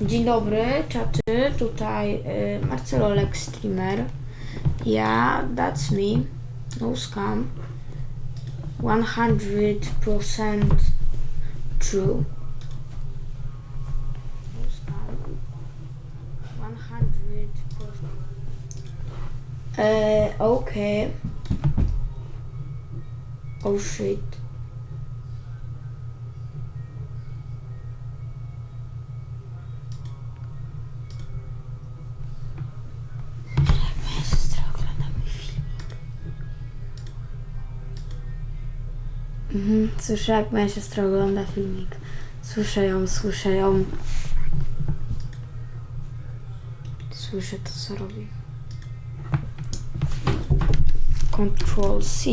Dzień dobry, czaty. Tutaj y, Marcelo Lex Streamer. Ja, that's me. No scam. 100% true. No scam. 100%. Uh, okay. Oh shit. Mhm, słyszę jak moja siostra ogląda filmik. Słyszę ją, słyszę ją. Słyszę to co robi. Control C.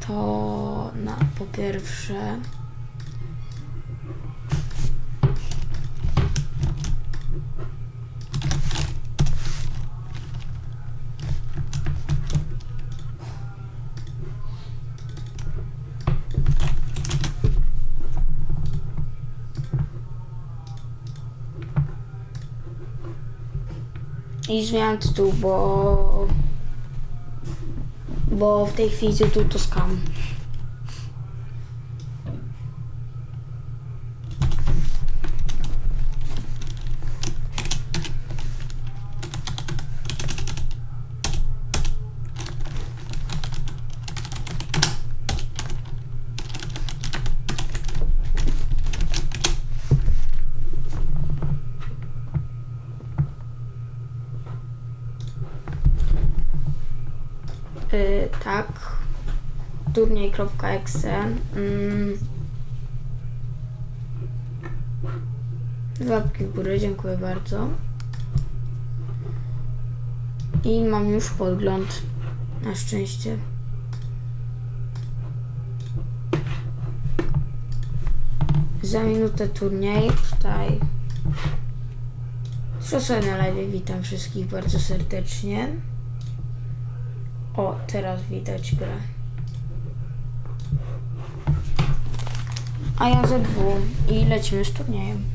To na po pierwsze i zmieniam tytuł, bo bo w tej chwili tytuł to skam. Y, tak. Turniej.exe. Mm. Łapki w dziękuję bardzo. I mam już podgląd. Na szczęście. Za minutę turniej. Tutaj. Szosoj na live. Witam wszystkich bardzo serdecznie. O, teraz widać grę. A ja ze dwu i lecimy z turniejem.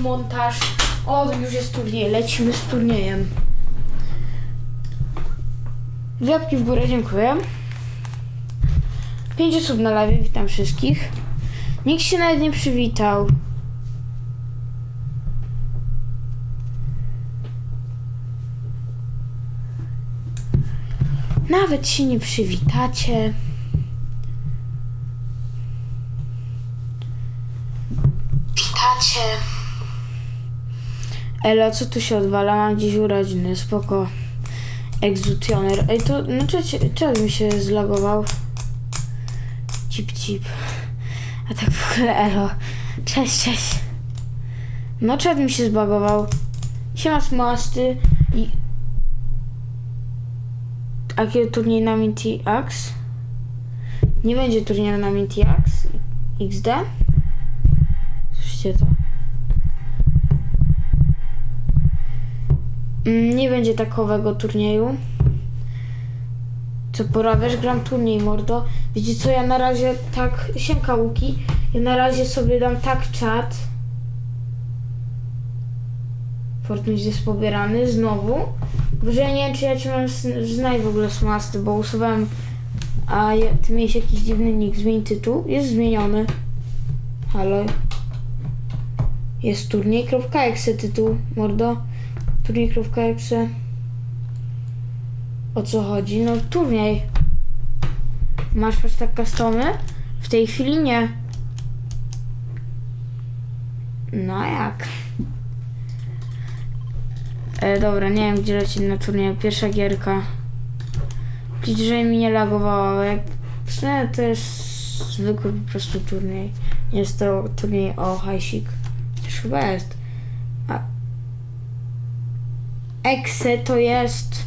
montaż. O, już jest turniej, lecimy z turniejem. Dwie w górę, dziękuję. Pięć osób na live, witam wszystkich. Nikt się nawet nie przywitał. Nawet się nie przywitacie. Witacie. Elo, co tu się odwala? Mam dziś urodziny, spoko. Exutioner. Ej, to, no czy mi się zlogował? Cip, cip. A tak w ogóle elo. Cześć, cześć. No, czad mi się zbagował. Siema smasty i... A kiedy turniej na Minty Axe? Nie będzie turnieju na Minty Axe XD? Słyszycie to? Nie będzie takowego turnieju. Co porabiasz? Gram turniej, mordo. Wiecie co, ja na razie tak... Siemka Łuki. Ja na razie sobie dam tak czat. Fortnite jest pobierany znowu. Bo że ja nie wiem, czy ja cię mam znaj w ogóle smasty, bo usuwałem... A ja, ty miałeś jakiś dziwny nick. Zmień tytuł. Jest zmieniony. Halo. Jest turniej.exe tytuł, mordo. Turniej.exe. O co chodzi? No turniej. Masz tak customy? W tej chwili nie. No jak? E, dobra, nie wiem gdzie lecieć na turnieju. Pierwsza gierka. Że mi nie lagowało, jak... Sumie to jest zwykły po prostu turniej. Nie jest to turniej o hajsik. Też chyba jest. A... Exe to jest...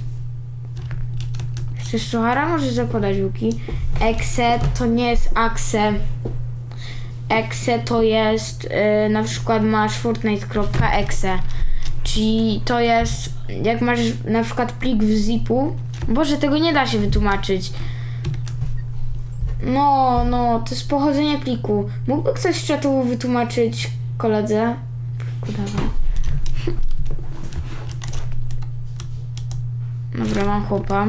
Chcesz suchara? Możesz zakładać łuki. Exe to nie jest Axe. Exe to jest yy, na przykład masz fortnite.exe czyli to jest jak masz na przykład plik w zipu Boże, tego nie da się wytłumaczyć no, no, to jest pochodzenie pliku mógłby ktoś z czatu wytłumaczyć koledze? Dawaj. Dobra, mam chłopa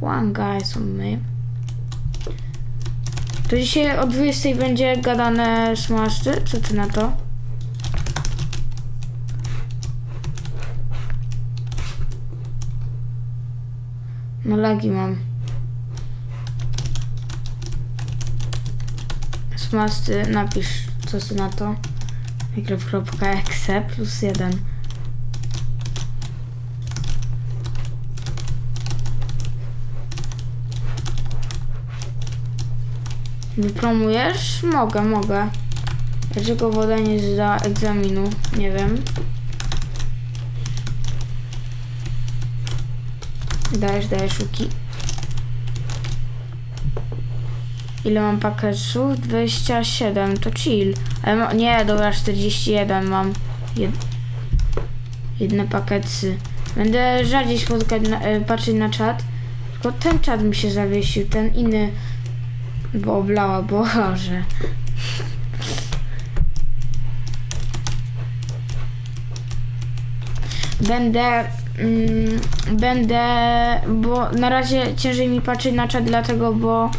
One guy on me to dzisiaj o 20 będzie gadane smasty. Co ty na to? No lagi mam. Smasty, napisz co ty na to. Minecraft.exe plus jeden. Wypromujesz? Mogę, mogę. Dlaczego woda nie zda egzaminu? Nie wiem. Dajesz, dajesz łuki. Ile mam paketów? 27, to chill. Ale nie, dobra, 41 mam. Jed, jedne pakety. Będę rzadziej spotykać, na, e, patrzeć na czat. Tylko ten czat mi się zawiesił, ten inny bo oblała, Boże. Będę, mm, będę, bo na razie ciężej mi patrzeć na czat, dlatego, bo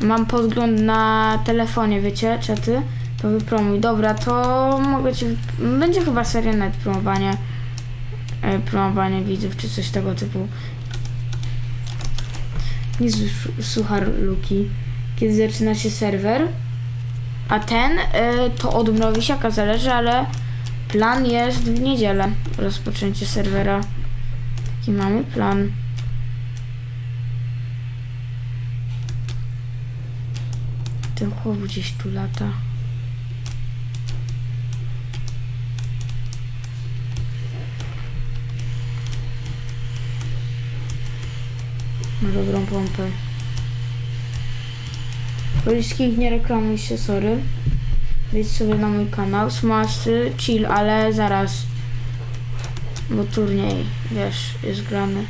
mam podgląd na telefonie, wiecie, czaty. To wypromuj. Dobra, to mogę ci, będzie chyba seria net promowania, e, promowania widzów, czy coś tego typu. Nie suchar Luki. Kiedy zaczyna się serwer. A ten y, to od Mrowisiaka zależy, ale plan jest w niedzielę. Rozpoczęcie serwera. Taki mamy plan. Ten chłop gdzieś tu lata. Ma dobrą pompę. Poliskich nie reklamuj się, sorry. Wejdź sobie na mój kanał. Smasy, chill, ale zaraz. Bo turniej, wiesz, jest grany.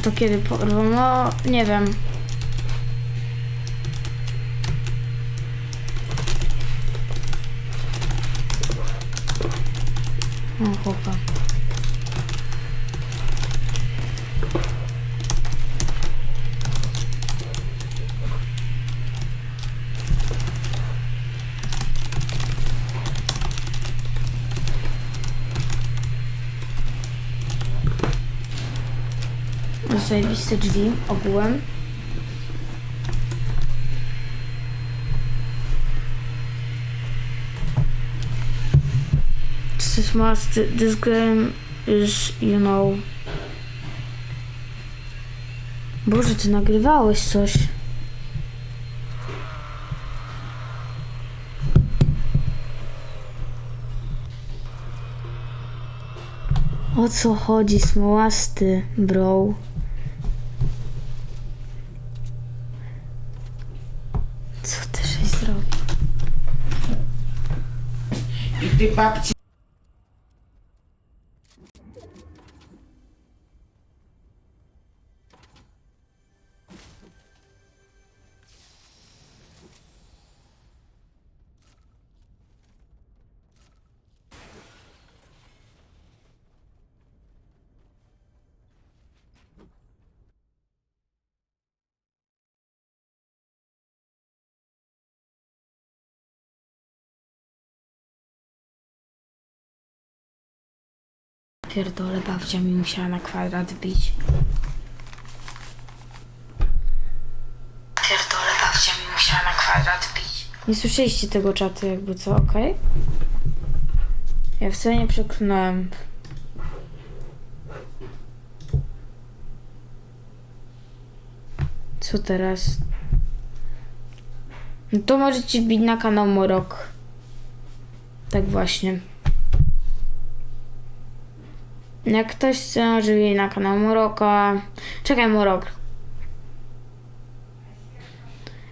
To kiedy porwą? No, nie wiem. Zajebiste drzwi ogółem. This must, this game is, you know... Boże, ty nagrywałeś coś. O co chodzi, smołasty, bro? Co ty żeś zrobił? I ty babci Pierdolę, babcia mi musiała na kwadrat bić. Pierdolę, babcia mi musiała na kwadrat bić. Nie słyszeliście tego czatu jakby co, okej? Ja wcale nie przeklnąłem. Co teraz? No to możecie bić na kanał Morok. Tak właśnie. Jak ktoś może jej na kanał Moroka. Czekaj, Morok.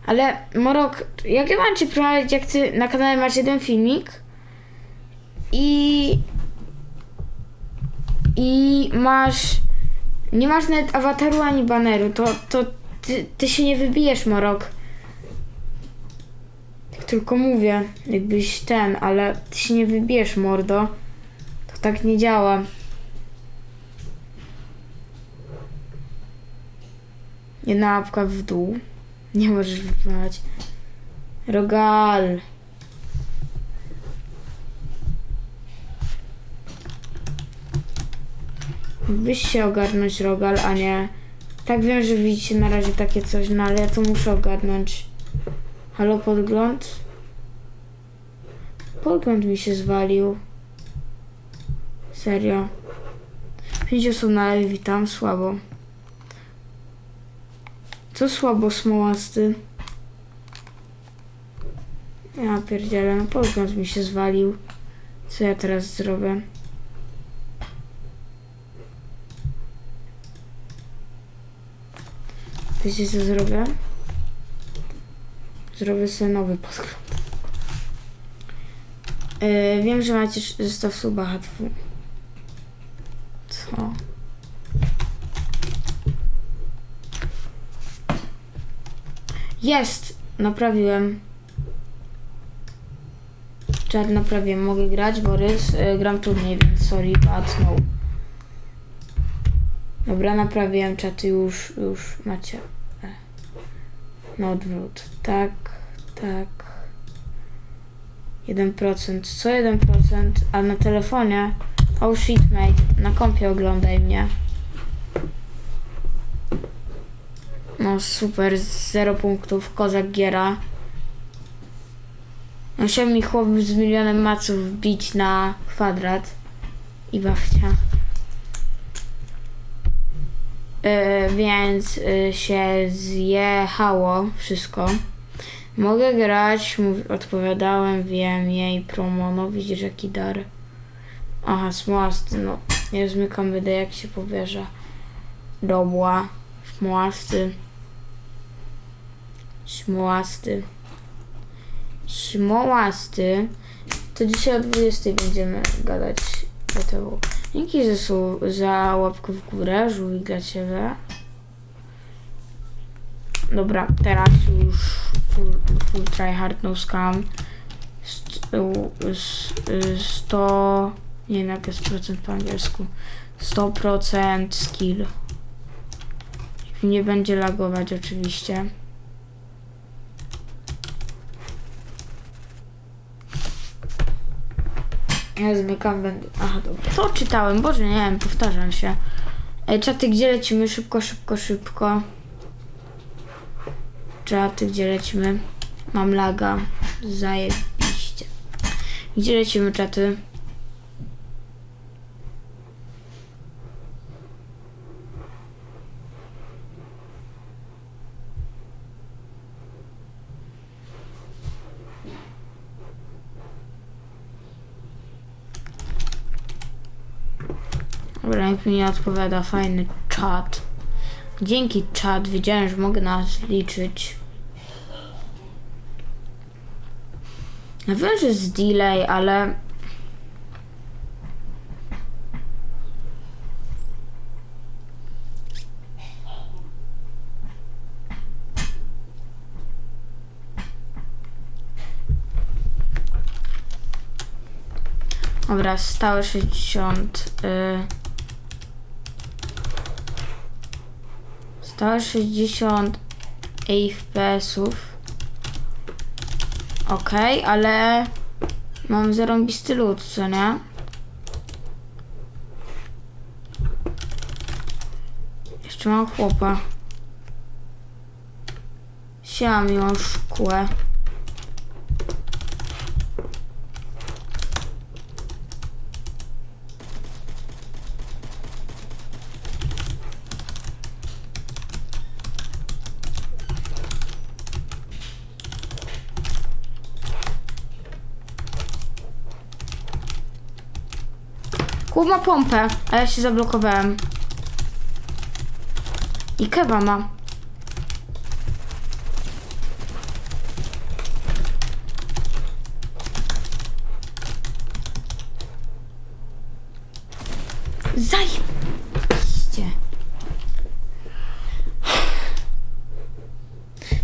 Ale Morok, jak ja mam ci prowadzić, jak ty na kanale masz jeden filmik i i masz nie masz nawet awataru ani baneru, to, to ty, ty się nie wybijesz, Morok. Tylko mówię, jakbyś ten, ale ty się nie wybijesz, mordo. To tak nie działa. Jedna łapka w dół. Nie możesz wypłynąć. Rogal. Byś się ogarnąć Rogal, a nie... Tak wiem, że widzicie na razie takie coś, no ale ja to muszę ogarnąć. Halo, podgląd? Podgląd mi się zwalił. Serio. Pięć osób na live, witam, słabo. Co słabo smołasty. Ja pierdzielę, no pogląd mi się zwalił. Co ja teraz zrobię? Wiecie co zrobię? Zrobię sobie nowy podgląd. Yy, wiem, że macie zestaw suba H2. Jest! Naprawiłem. Czad naprawiłem. Mogę grać, Borys. Y, gram turniej, więc sorry, but no. Dobra, naprawiłem czat już, już macie. E. Na odwrót. Tak, tak. 1%. Co 1%? A na telefonie? Oh shit, mate. Na kompie oglądaj mnie. No super, zero punktów, kozak giera. Musiał mi chłop z milionem maców wbić na kwadrat. I bawcia. Yy, więc yy, się zjechało wszystko. Mogę grać, odpowiadałem, wiem, jej promo, no widzisz jaki dar. Aha, smołasty, no nie zmykam wydę jak się pobierze. Dobła, smołasty. Smołasty. Smołasty. To dzisiaj o 20 będziemy gadać tego. Dzięki za, za łapkę w górę, żółwik dla Ciebie. Dobra, teraz już full, full try hard no scam. St- u- s- y, 100... Nie wiem jak jest procent po angielsku. 100% skill. Nie będzie lagować oczywiście. Ja zmykam będę. Aha, dobra. To czytałem, Boże, nie wiem, powtarzam się. Ej, czaty, gdzie lecimy? Szybko, szybko, szybko. Czaty, gdzie lecimy? Mam laga. Zajebiście. Gdzie lecimy, czaty? Dobra, nikt mi nie odpowiada. Fajny czat. Dzięki czat. Wiedziałem, że mogę nas liczyć. Ja wiem, że jest delay, ale... Dobra, stałe 60. Y... Stałe 60 FPS-ów. Okej, ale mam zarąbisty lód, co nie? Jeszcze mam chłopa. Siłam ją szkłę. Chłop ma pompę, a ja się zablokowałem. I keba ma. Zajebiście.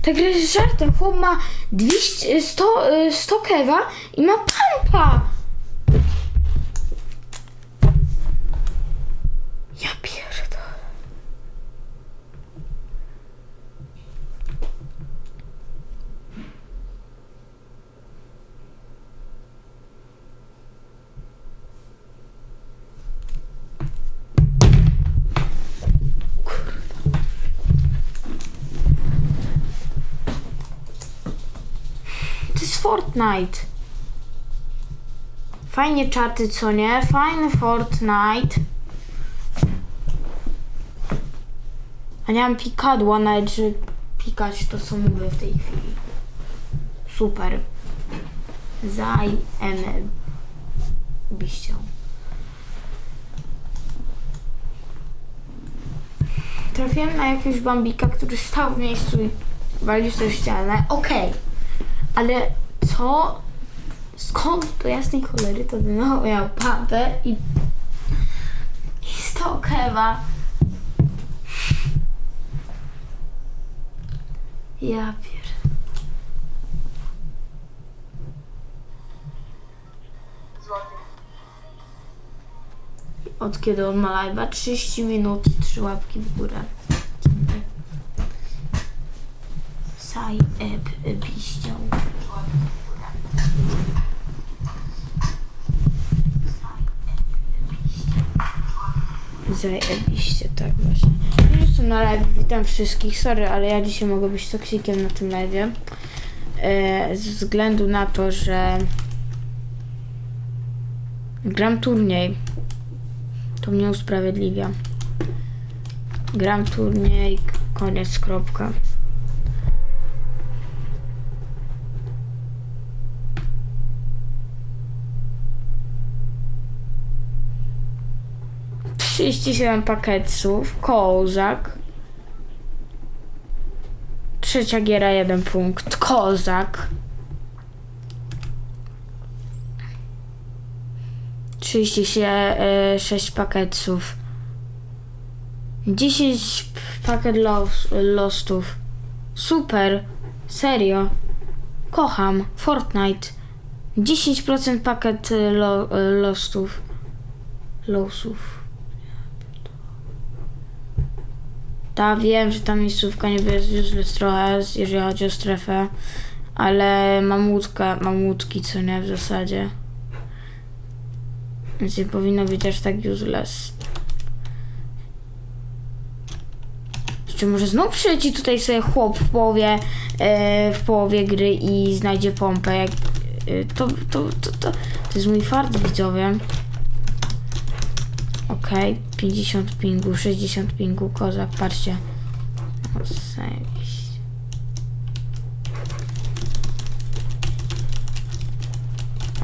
Ta gra jest żartem. Chłop ma 200, 100, y, 100 kewa i ma pampa. Ja pierdolę. Kurwa. To jest Fortnite. Fajnie czaty, co nie? Fajny Fortnite. A nie mam pikadła nawet, że pikać to co mówię w tej chwili. Super. Zajemy. Biścią. Trafiłem na jakiegoś bambika, który stał w miejscu i walił sobie ścianę. Okej. Ale co? Skąd do jasnej cholery to Dynamo miał papę i... I 100 kewa. Ja pier... Od kiedy on ma live'a? 30 minut, 3 łapki w górę. Saj eb piścią. Zajebiście, tak właśnie. Jestem na live, witam wszystkich. Sorry, ale ja dzisiaj mogę być toksikiem na tym live'ie. E, ze względu na to, że gram turniej. To mnie usprawiedliwia. Gram turniej, koniec, kropka. Trzydzieści siedem pakietów, kozak. Trzecia giera, jeden punkt, kozak. 36 pakietów. 10 pakiet los, lostów. Super. Serio. Kocham. Fortnite. 10% pakiet y, lo, y, lostów. Losów. Ta wiem, że ta miejscówka niby jest useless trochę, jeżeli chodzi o strefę. Ale mam łódkę, mam łódki, co nie w zasadzie. Więc nie powinno być aż tak useless. Czy może znów przyleci tutaj sobie chłop w połowie, e, w połowie gry i znajdzie pompę, jak, e, to, to, to, to, to jest mój fart widzowie. Okej, 50 pingu, 60 pingu, kozak, patrzcie. Zajebiście.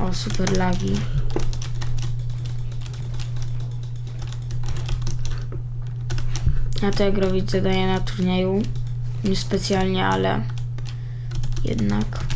O, super lagi. Ja to jak robić zadania na turnieju. Nie specjalnie, ale jednak.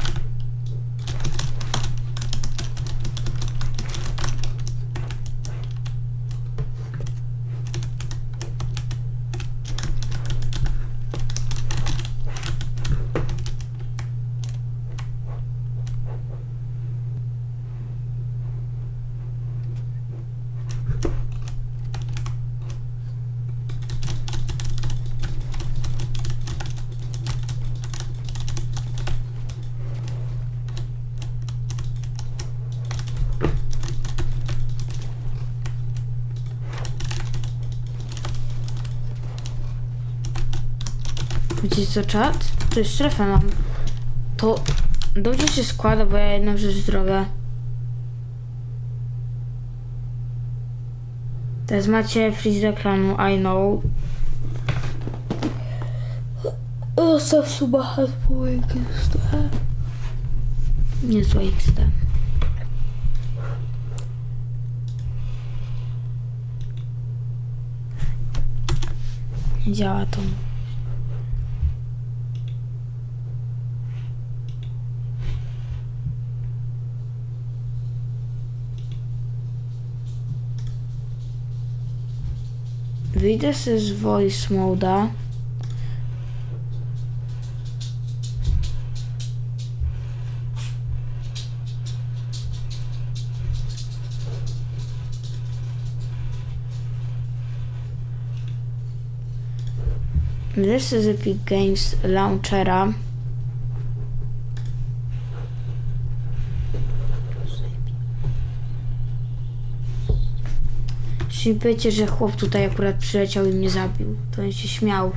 Widzicie co czat? To jest strefę mam. To dobrze się składa, bo ja jedną rzecz zrobię. Teraz macie freeze ekranu, I know. Co suba po XD. Niezłe XD. Działa to. Wyjdę sobie z voice moda. This is Epic Games Launchera. Jeśli powiecie, że chłop tutaj akurat przyleciał i mnie zabił, to on się śmiał.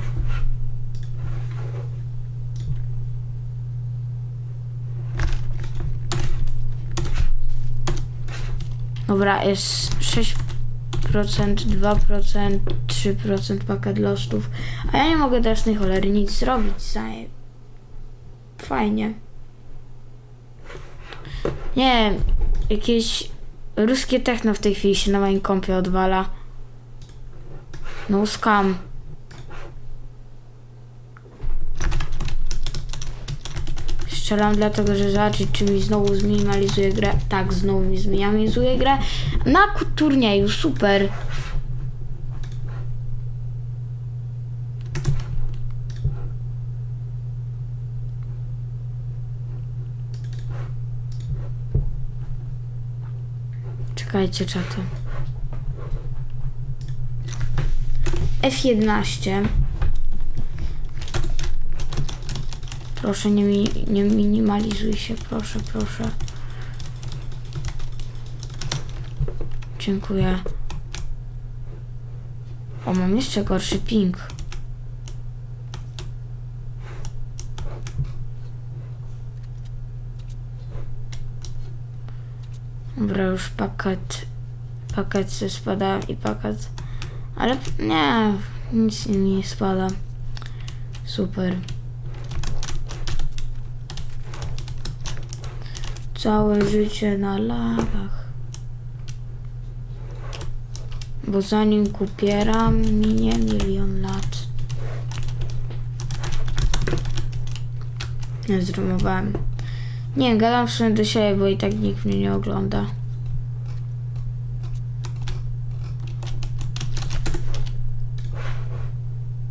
Dobra, jest 6%, 2%, 3% pakiet lostów. A ja nie mogę teraz tej cholery nic zrobić. Fajnie. Nie jakieś ruskie techno w tej chwili się na moim kompie odwala. No scam. Strzelam dlatego, że zobaczyć, czy mi znowu zminimalizuje grę. Tak, znowu mi zminimalizuje grę. Na turnieju, super. Czekajcie, czaty. F11. Proszę, nie, mi, nie minimalizuj się, proszę, proszę. Dziękuję. O, mam jeszcze gorszy ping. Dobra, już pakiet, pakiet się spada i pakiet, ale nie, nic nie spada. Super. Całe życie na lagach. Bo zanim kupieram, minie milion lat. Nie zrymowałem. Nie, gadam w sumie do siebie, bo i tak nikt mnie nie ogląda.